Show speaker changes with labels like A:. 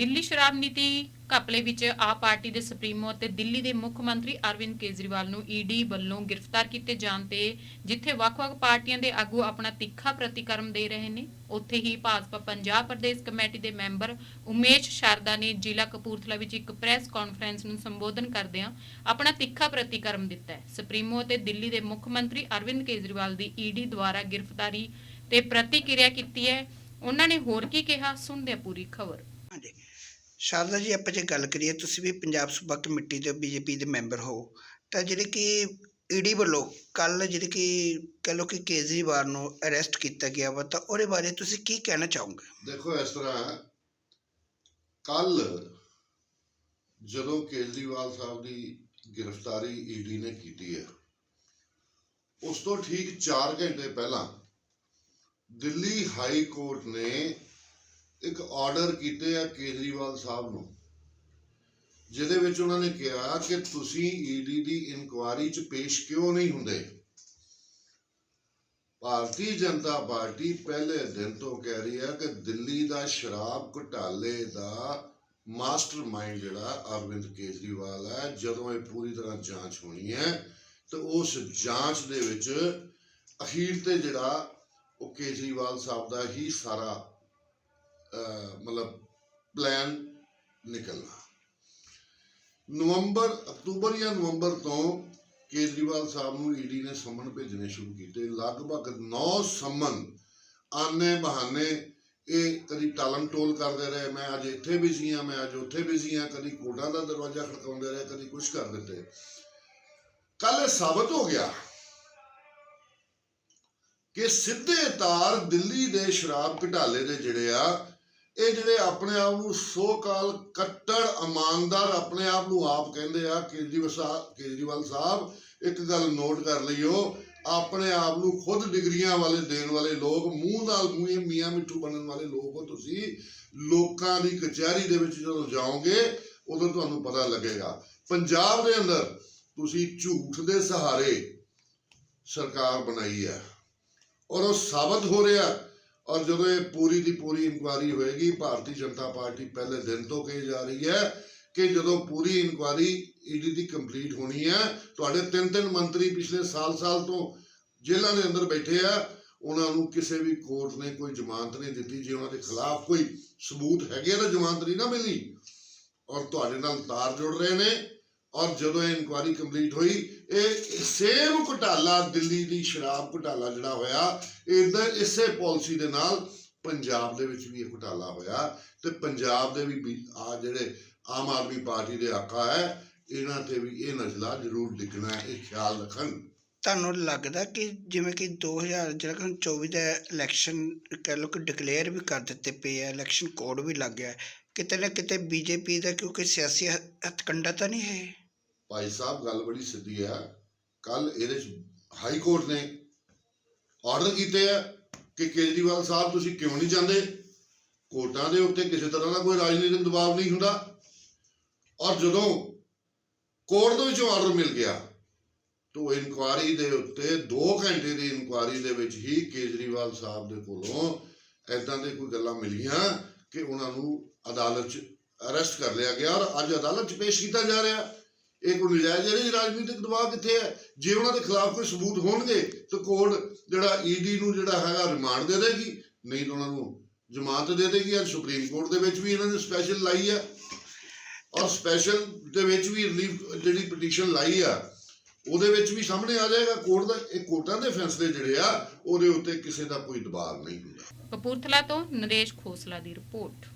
A: ਦਿੱਲੀ ਸ਼ਰਾਬ ਨੀਤੀ ਘਪਲੇ ਵਿੱਚ ਆਪ ਪਾਰਟੀ ਦੇ ਸੁਪਰੀਮੋ ਅਤੇ ਦਿੱਲੀ ਦੇ ਮੁੱਖ ਮੰਤਰੀ ਅਰਵਿੰਦ ਕੇਜਰੀਵਾਲ ਨੂੰ ਈਡੀ ਵੱਲੋਂ ਗ੍ਰਿਫਤਾਰ ਕੀਤੇ ਜਾਣ ਤੇ ਜਿੱਥੇ ਵੱਖ-ਵੱਖ ਪਾਰਟੀਆਂ ਦੇ ਆਗੂ ਆਪਣਾ ਤਿੱਖਾ ਪ੍ਰਤੀਕਰਮ ਦੇ ਰਹੇ ਨੇ, ਉੱਥੇ ਹੀ ਭਾਜਪਾ ਪੰਜਾਬ ਪ੍ਰਦੇਸ਼ ਕਮੇਟੀ ਦੇ ਮੈਂਬਰ ਉਮੇਸ਼ ਸ਼ਰਦਾ ਨੇ ਜ਼ਿਲ੍ਹਾ ਕਪੂਰਥਲਾ ਵਿੱਚ ਇੱਕ ਪ੍ਰੈਸ ਕਾਨਫਰੰਸ ਨੂੰ ਸੰਬੋਧਨ ਕਰਦਿਆਂ ਆਪਣਾ ਤਿੱਖਾ ਪ੍ਰਤੀਕਰਮ ਦਿੱਤਾ ਹੈ। ਸੁਪਰੀਮੋ ਅਤੇ ਦਿੱਲੀ ਦੇ ਮੁੱਖ ਮੰਤਰੀ ਅਰਵਿੰਦ ਕੇਜਰੀਵਾਲ ਦੀ ਈਡੀ ਦੁਆਰਾ ਗ੍ਰਿਫਤਾਰੀ ਤੇ ਪ੍ਰਤੀਕਿਰਿਆ ਕੀਤੀ ਹੈ। ਉਹਨਾਂ ਨੇ ਹੋਰ ਕੀ ਕਿਹਾ? ਸੁਣਦੇ ਪੂਰੀ ਖਬਰ।
B: ਸ਼ਾਰਦਾ ਜੀ, ਆਪਾਂ ਜੇ ਗੱਲ ਕਰੀਏ ਤੁਸੀਂ ਵੀ ਪੰਜਾਬ ਸੂਬਾ ਕਮੇਟੀ ਦੇ ਬੀਜੇਪੀ ਦੇ ਮੈਂਬਰ ਹੋ, ਤਾਂ ਜਿਹੜੇ ਕਿ ਈਡੀ ਵੱਲੋਂ ਕੱਲ ਜਿਹੜੇ ਕਿ ਕਹ ਲਓ ਕਿ ਕੇਜਰੀਵਾਲ ਨੂੰ ਅਰੈਸਟ ਕੀਤਾ ਗਿਆ ਵਾ, ਤਾਂ ਉਹਦੇ ਬਾਰੇ ਤੁਸੀਂ ਕੀ ਕਹਿਣਾ ਚਾਹੋਗੇ?
C: ਦੇਖੋ, ਇਸ ਤਰ੍ਹਾਂ ਕੱਲ ਜਦੋਂ ਕੇਜਰੀਵਾਲ ਸਾਹਿਬ ਦੀ ਗ੍ਰਿਫਤਾਰੀ ਈਡੀ ਨੇ ਕੀਤੀ ਹੈ, ਉਸ ਤੋਂ ਠੀਕ 4 ਘੰਟੇ ਪਹਿਲਾਂ ਦਿੱਲੀ ਹਾਈ ਕੋਰਟ ਨੇ ਇੱਕ ਆਰਡਰ ਕੀਤੇ ਆ ਕੇਜਰੀਵਾਲ ਸਾਹਿਬ ਨੂੰ, ਜਿਹਦੇ ਵਿੱਚ ਉਹਨਾਂ ਨੇ ਕਿਹਾ ਕਿ ਤੁਸੀਂ ਈਡੀ ਦੀ ਇਨਕੁਆਰੀ 'ਚ ਪੇਸ਼ ਕਿਉਂ ਨਹੀਂ ਹੁੰਦੇ? ਭਾਰਤੀ ਜਨਤਾ ਪਾਰਟੀ ਪਹਿਲੇ ਦਿਨ ਤੋਂ ਕਹਿ ਰਹੀ ਹੈ ਕਿ ਦਿੱਲੀ ਦਾ ਸ਼ਰਾਬ ਘੁਟਾਲੇ ਦਾ ਮਾਸਟਰਮਾਈਂਡ ਜਿਹੜਾ ਅਰਵਿੰਦ ਕੇਜਰੀਵਾਲ ਹੈ, ਜਦੋਂ ਇਹ ਪੂਰੀ ਤਰ੍ਹਾਂ ਜਾਂਚ ਹੋਣੀ ਹੈ, ਤੇ ਉਸ ਜਾਂਚ ਦੇ ਵਿੱਚ ਅਖੀਰ ਤੇ ਜਿਹੜਾ ਉਹ ਕੇਜਰੀਵਾਲ ਸਾਹਿਬ ਦਾ ਹੀ ਸਾਰਾ ਮਤਲਬ ਪਲਾਨ ਨਿਕਲਣਾ। ਨਵੰਬਰ, ਅਕਤੂਬਰ ਜਾਂ ਨਵੰਬਰ ਤੋਂ ਕੇਜਰੀਵਾਲ ਸਾਹਿਬ ਨੂੰ ਈਡੀ ਨੇ ਸੰਮਨ ਭੇਜਣੇ ਸ਼ੁਰੂ ਕੀਤੇ। ਲਗਭਗ 9 ਸੰਮਨ ਆਨੇ ਬਹਾਨੇ ਇਹ ਕਦੀ ਟਾਲਮ ਟੋਲ ਕਰਦੇ ਰਹੇ। ਮੈਂ ਅੱਜ ਇੱਥੇ ਬਿਜ਼ੀ ਹਾਂ, ਮੈਂ ਅੱਜ ਉੱਥੇ ਬਿਜ਼ੀ ਹਾਂ। ਕਦੀ ਕੋਰਟਾਂ ਦਾ ਦਰਵਾਜ਼ਾ ਖੜਕਾਉਂਦੇ ਰਹੇ, ਕਦੀ ਕੁਝ ਕਰ ਦਿੱਤੇ। ਕੱਲ ਇਹ ਸਾਬਤ ਹੋ ਗਿਆ ਕਿ ਸਿੱਧੇ ਤਾਰ ਦਿੱਲੀ ਦੇ ਸ਼ਰਾਬ ਘਟਾਲੇ ਦੇ ਜਿਹੜੇ ਆ ਇਹ ਜਿਹੜੇ ਆਪਣੇ ਆਪ ਨੂੰ ਸੋ ਕਾਲ ਕੱਟੜ, ਇਮਾਨਦਾਰ ਆਪਣੇ ਆਪ ਨੂੰ ਆਪ ਕਹਿੰਦੇ ਆ, ਕੇਜਰੀਵਾਲ ਸਾਹਿਬ ਕੇਜਰੀਵਾਲ ਸਾਹਿਬ, ਇੱਕ ਗੱਲ ਨੋਟ ਕਰ ਲਈਓ, ਆਪਣੇ ਆਪ ਨੂੰ ਖੁਦ ਡਿਗਰੀਆਂ ਵਾਲੇ ਦੇਣ ਵਾਲੇ ਲੋਕ, ਮੂੰਹ ਨਾਲ ਮੂੰਹ ਮੀਆਂ ਮਿੱਠੂ ਬਣਨ ਵਾਲੇ ਲੋਕ ਹੋ ਤੁਸੀਂ, ਲੋਕਾਂ ਦੀ ਕਚਹਿਰੀ ਦੇ ਵਿੱਚ ਜਦੋਂ ਜਾਓਗੇ, ਉਦੋਂ ਤੁਹਾਨੂੰ ਪਤਾ ਲੱਗੇਗਾ। ਪੰਜਾਬ ਦੇ ਅੰਦਰ ਤੁਸੀਂ ਝੂਠ ਦੇ ਸਹਾਰੇ ਸਰਕਾਰ ਬਣਾਈ ਹੈ। ਔਰ ਉਹ ਸਾਬਤ ਹੋ ਰਿਹਾ। ਔਰ ਜਦੋਂ ਇਹ ਪੂਰੀ ਦੀ ਪੂਰੀ ਇਨਕੁਆਰੀ ਹੋਏਗੀ, ਭਾਰਤੀ ਜਨਤਾ ਪਾਰਟੀ ਪਹਿਲੇ ਦਿਨ ਤੋਂ ਕਹੀ ਜਾ ਰਹੀ ਹੈ ਕਿ ਜਦੋਂ ਪੂਰੀ ਇਨਕੁਆਰੀ ਈਡੀ ਦੀ ਕੰਪਲੀਟ ਹੋਣੀ ਹੈ, ਤੁਹਾਡੇ ਤਿੰਨ ਤਿੰਨ ਮੰਤਰੀ ਪਿਛਲੇ ਸਾਲ-ਸਾਲ ਤੋਂ ਜੇਲ੍ਹਾਂ ਦੇ ਅੰਦਰ ਬੈਠੇ ਆ, ਉਹਨਾਂ ਨੂੰ ਕਿਸੇ ਵੀ ਕੋਰਟ ਨੇ ਕੋਈ ਜ਼ਮਾਨਤ ਨਹੀਂ ਦਿੱਤੀ, ਜੇ ਉਹਨਾਂ ਦੇ ਖਿਲਾਫ ਕੋਈ ਸਬੂਤ ਹੈਗੇ ਆ ਤਾਂ ਜ਼ਮਾਨਤ ਨਹੀਂ ਨਾ ਮਿਲੀ ਔਰ ਤੁਹਾਡੇ ਨਾਲ ਤਾਰ ਜੁੜ ਰਹੇ ਨੇ। ਔਰ ਜਦੋਂ ਇਹ ਇਨਕੁਆਰੀ ਕੰਪਲੀਟ ਹੋਈ, ਇਹ ਸੇਮ ਘੁਟਾਲਾ ਦਿੱਲੀ ਦੀ ਸ਼ਰਾਬ ਘੁਟਾਲਾ ਜਿਹੜਾ ਹੋਇਆ, ਇਹਦਾ ਇਸੇ ਪਾਲਿਸੀ ਦੇ ਨਾਲ ਪੰਜਾਬ ਦੇ ਵਿੱਚ ਵੀ ਇਹ ਘੁਟਾਲਾ ਹੋਇਆ ਤੇ ਪੰਜਾਬ ਦੇ ਵੀ ਆ ਜਿਹੜੇ ਆਮ ਆਦਮੀ ਪਾਰਟੀ ਦੇ ਆਕਾ ਹੈ, ਇਹਨਾਂ ਤੇ ਵੀ ਇਹ ਨਜ਼ਲਾ ਜ਼ਰੂਰ ਡਿੱਗਣਾ ਹੈ, ਇਹ ਖਿਆਲ ਰੱਖਣ।
B: ਤੁਹਾਨੂੰ ਲੱਗਦਾ ਕਿ ਜਿਵੇਂ ਕਿ 2000 ਜਿਹੜਾ ਕਿ ਹੁਣ 24 ਦਾ ਇਲੈਕਸ਼ਨ ਕਹ ਲਓ ਕਿ ਡਿਕਲੇਅਰ ਵੀ ਕਰ ਦਿੱਤੇ ਪਏ ਆ ਇਲੈਕਸ਼ਨ ਕੋਡ ਵੀ ਲੱਗ ਗਿਆ, ਕਿਤੇ ਨਾ ਕਿਤੇ ਬੀਜੇਪੀ ਦਾ ਕਿਉਂਕਿ ਸਿਆਸੀ ਹ- ਹੱਥਕੰਡਾ ਤਾਂ ਨਹੀਂ ਹੈ
C: ਭਾਈ ਸਾਹਿਬ, ਗੱਲ ਬੜੀ ਸਿੱਧੀ ਹੈ। ਕੱਲ ਇਹਦੇ ਚ ਹਾਈ ਕੋਰਟ ਨੇ ਆਰਡਰ ਕੀਤੇ ਆ ਕਿ ਕੇਜਰੀਵਾਲ ਸਾਹਿਬ ਤੁਸੀਂ ਕਿਉਂ ਨਹੀਂ ਜਾਂਦੇ? ਕੋਰਟਾਂ ਦੇ ਉੱਤੇ ਕਿਸੇ ਤਰ੍ਹਾਂ ਦਾ ਕੋਈ ਰਾਜਨੀਤਿਕ ਦਬਾਅ ਨਹੀਂ ਹੁੰਦਾ। ਔਰ ਜਦੋਂ ਕੋਰਟ ਦੇ ਵਿੱਚੋਂ ਆਰਡਰ ਮਿਲ ਗਿਆ, ਤੋਂ ਇਨਕੁਆਰੀ ਦੇ ਉੱਤੇ 2 ਘੰਟੇ ਦੀ ਇਨਕੁਆਰੀ ਦੇ ਵਿੱਚ ਹੀ ਕੇਜਰੀਵਾਲ ਸਾਹਿਬ ਦੇ ਕੋਲੋਂ ਐਦਾਂ ਦੇ ਕੋਈ ਗੱਲਾਂ ਮਿਲੀਆਂ ਕਿ ਉਹਨਾਂ ਨੂੰ ਅਦਾਲਤ 'ਚ ਅਰੈਸਟ ਕਰ ਲਿਆ ਗਿਆ ਔਰ ਅੱਜ ਅਦਾਲਤ 'ਚ ਪੇਸ਼ ਕੀਤਾ ਜਾ ਰਿਹਾ। ਇਹ ਕੋਈ ਨਜਾਇਜ਼ ਜਿਹੜੀ ਰਾਜਨੀਤਿਕ ਦਬਾਅ ਕਿੱਥੇ ਹੈ? ਜੇ ਉਹਨਾਂ ਦੇ ਖਿਲਾਫ ਕੋਈ ਸਬੂਤ ਹੋਣਗੇ, ਤਾਂ ਕੋਰਟ ਜਿਹੜਾ ਈਡੀ ਨੂੰ ਜਿਹੜਾ ਹੈਗਾ ਰਿਮਾਂਡ ਦੇ ਦੇਗੀ। ਨਹੀਂ ਤਾਂ ਉਹਨਾਂ ਨੂੰ ਜ਼ਮਾਨਤ ਦੇ ਦੇਗੀ। ਅੱਜ ਸੁਪਰੀਮ ਕੋਰਟ ਦੇ ਵਿੱਚ ਵੀ ਇਹਨਾਂ ਨੇ ਸਪੈਸ਼ਲ ਲਾਈ ਹੈ ਔਰ ਸਪੈਸ਼ਲ ਦੇ ਵਿੱਚ ਵੀ ਰਿਲੀਫ ਜਿਹੜੀ ਪਟੀਸ਼ਨ ਲਾਈ ਆ, ਉਹਦੇ ਵਿੱਚ ਵੀ ਸਾਹਮਣੇ ਆ ਜਾਏਗਾ ਕੋਰਟ ਦਾ। ਇਹ ਕੋਰਟਾਂ ਦੇ ਫੈਸਲੇ ਜਿਹੜੇ ਆ, ਉਹਦੇ ਉੱਤੇ ਕਿਸੇ ਦਾ ਕੋਈ ਦਬਾਅ ਨਹੀਂ ਹੁੰਦਾ।
A: ਕਪੂਰਥਲਾ ਤੋਂ ਨਰੇਸ਼ ਖੋਸਲਾ ਦੀ ਰਿਪੋਰਟ।